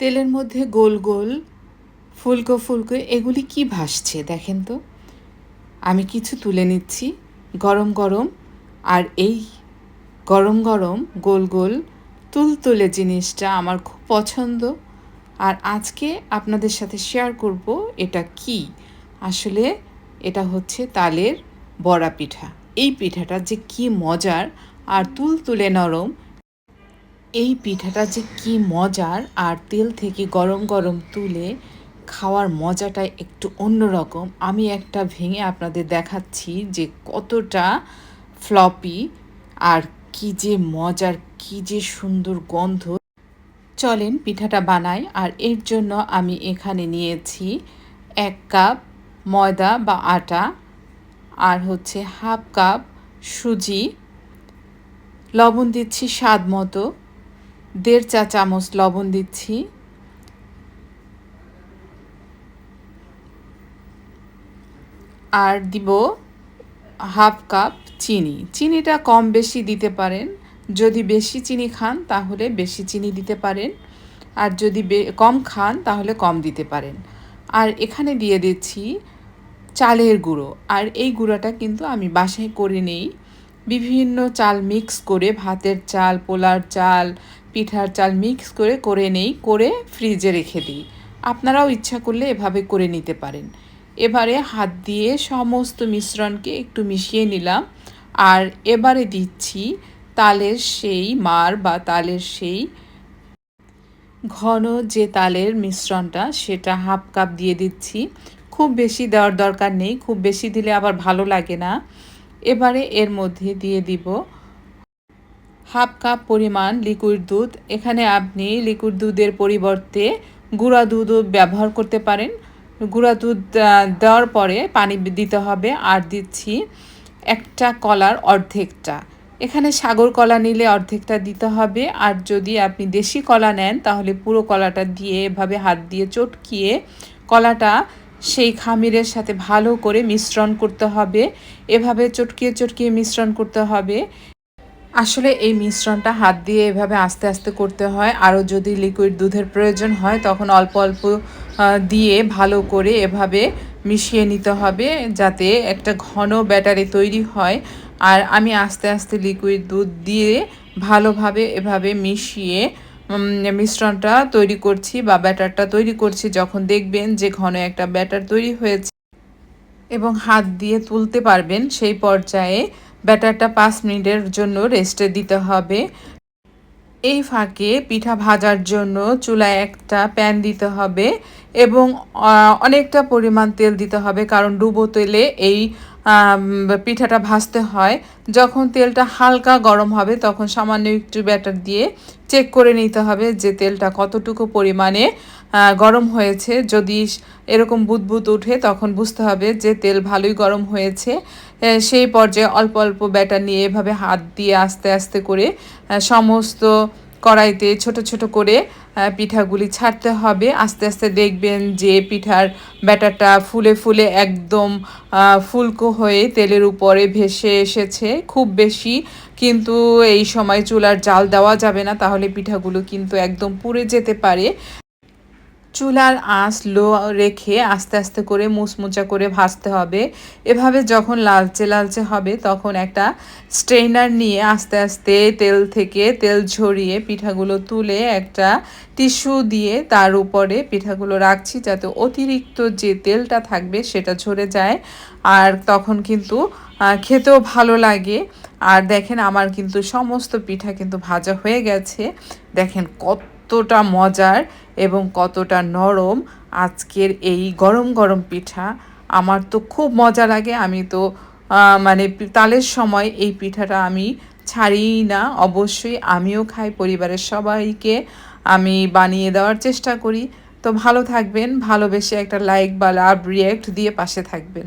তেলের মধ্যে গোল গোল, ফুলকো ফুলকো, এগুলি কি ভাসছে দেখেন তো? আমি কিছু তুলে নিচ্ছি, গরম গরম, আর এই গরম গরম গোল গোল তুলতুলে জিনিসটা আমার খুব পছন্দ। আর আজকে আপনাদের সাথে শেয়ার করব এটা কি? আসলে এটা হচ্ছে তালের বড়া পিঠা। এই পিঠাটা যে কি মজার, আর তুলতুলে নরম এই পিঠাটা যে কি মজার আর তেল থেকে গরম গরম তুলে খাওয়ার মজাটা একটু অন্যরকম। আমি একটা ভেঙে আপনাদের দেখাচ্ছি যে কতটা ফ্লপি আর কি যে মজার, কি যে সুন্দর গন্ধ। চলেন পিঠাটা বানাই আর এর জন্য আমি এখানে নিয়েছি এক কাপ ময়দা বা আটা আর হচ্ছে হাফ কাপ সুজি। লবণ দিচ্ছি স্বাদ মতো। দেড় চা চামচ লবণ দিচ্ছি। আর দিব হাফ কাপ চিনি। চিনিটা কম বেশি দিতে পারেন। যদি বেশি চিনি খান, তাহলে বেশি চিনি দিতে পারেন। আর যদি কম খান, তাহলে কম দিতে পারেন। আর এখানে দিয়ে দিচ্ছি চালের গুঁড়ো। আর এই গুঁড়োটা কিন্তু আমি বাসায় করে নেই। বিভিন্ন চাল মিক্স করে ভাতের চাল, পোলার চাল পিঠার চাল মিক্স করে করে নেই, করে ফ্রিজে রেখে দিই। আপনারাও ইচ্ছা করলে এভাবে করে নিতে পারেন। এবারে হাত দিয়ে সমস্ত মিশ্রণকে একটু মিশিয়ে নিলাম। আর এবারে দিচ্ছি তালের সেই মার বা তালের সেই ঘন যে তালের মিশ্রণটা, সেটা হাফ কাপ দিয়ে দিচ্ছি। খুব বেশি দেওয়ার দরকার নেই, খুব বেশি দিলে আবার ভালো লাগে না। এবারে এর মধ্যে দিয়ে দিব হাফ কাপ পরিমাণ লিকুইড দুধ। এখানে আপনি লিকুইড দুধের পরিবর্তে গুঁড়া দুধও ব্যবহার করতে পারেন। গুঁড়া দুধ দেওয়ার পরে পানি দিতে হবে। আর দিচ্ছি একটা কলার অর্ধেকটা। এখানে সাগর কলা নিলে অর্ধেকটা দিতে হবে। আর যদি আপনি দেশি কলা নেন, তাহলে পুরো কলাটা দিয়ে এভাবে হাত দিয়ে চটকিয়ে কলাটা সেই খামিরের সাথে ভালো করে মিশ্রণ করতে হবে। এভাবে চটকিয়ে চটকিয়ে মিশ্রণ করতে হবে। আসলে এই মিশ্রণটা হাত দিয়ে এভাবে আস্তে আস্তে করতে হয়। আরও যদি লিকুইড দুধের প্রয়োজন হয়, তখন অল্প অল্প দিয়ে ভালো করে এভাবে মিশিয়ে নিতে হবে যাতে একটা ঘন ব্যাটারি তৈরি হয়। আর আমি আস্তে আস্তে লিকুইড দুধ দিয়ে ভালোভাবে এভাবে মিশিয়ে মিশ্রণটা তৈরি করছি বা ব্যাটারটা তৈরি করছি যখন দেখবেন যে ঘন একটা ব্যাটার তৈরি হয়েছে। এবং হাত দিয়ে তুলতে পারবেন সেই পর্যায়ে ব্যাটারটা পাঁচ মিনিটের জন্য রেস্টে দিতে হবে। এই ফাঁকে পিঠা ভাজার জন্য চুলায় একটা প্যান দিতে হবে এবং অনেকটা পরিমাণ তেল দিতে হবে, কারণ ডুবো তেলে এই পিঠাটা ভাজতে হয়। যখন তেলটা হালকা গরম হবে, তখন সামান্য একটু ব্যাটার দিয়ে চেক করে নিতে হবে যে তেলটা কতটুকু পরিমাণে গরম হয়েছে। যদি এরকম বুদবুদ উঠে তখন বুঝতে হবে যে তেল ভালোই গরম হয়েছে। সেই পর্যায়ে অল্প অল্প ব্যাটার নিয়ে এভাবে হাত দিয়ে আস্তে আস্তে করে সমস্ত কড়াইতে ছোট ছোট করে পিঠাগুলি ছাড়তে হবে। আস্তে আস্তে দেখবেন যে পিঠার ব্যাটারটা ফুলে ফুলে একদম ফুলকো হয়ে তেলের উপরে ভেসে এসেছে। খুব বেশি কিন্তু এই সময় চুলার জাল দেওয়া যাবে না, তাহলে পিঠাগুলো কিন্তু একদম পুড়ে যেতে পারে। চুলার আঁচ লো রেখে আস্তে আস্তে করে মুচমুচা করে ভাজতে হবে। এভাবে যখন লালচে লালচে হবে তখন একটা স্ট্রেনার নিয়ে আস্তে আস্তে তেল থেকে তেল ঝরিয়ে পিঠাগুলো তুলে একটা টিস্যু দিয়ে তার উপরে পিঠাগুলো রাখছি যাতে অতিরিক্ত যে তেলটা থাকবে সেটা ঝরে যায়। আর তখন কিন্তু খেতেও ভালো লাগে। আর দেখেন আমার কিন্তু সমস্ত পিঠা কিন্তু ভাজা হয়ে গেছে। দেখেন কত কতটা মজার এবং কতটা নরম আজকের এই গরম গরম পিঠা। আমার তো খুব মজা লাগে, আমি তো মানে তালের সময় এই পিঠাটা আমি ছাড়িই না। অবশ্যই আমিও খাই, পরিবারের সবাইকে আমি বানিয়ে দেওয়ার চেষ্টা করি। তো ভালো থাকবেন, ভালোবেসে একটা লাইক বা লাভ রিয়েক্ট দিয়ে পাশে থাকবেন।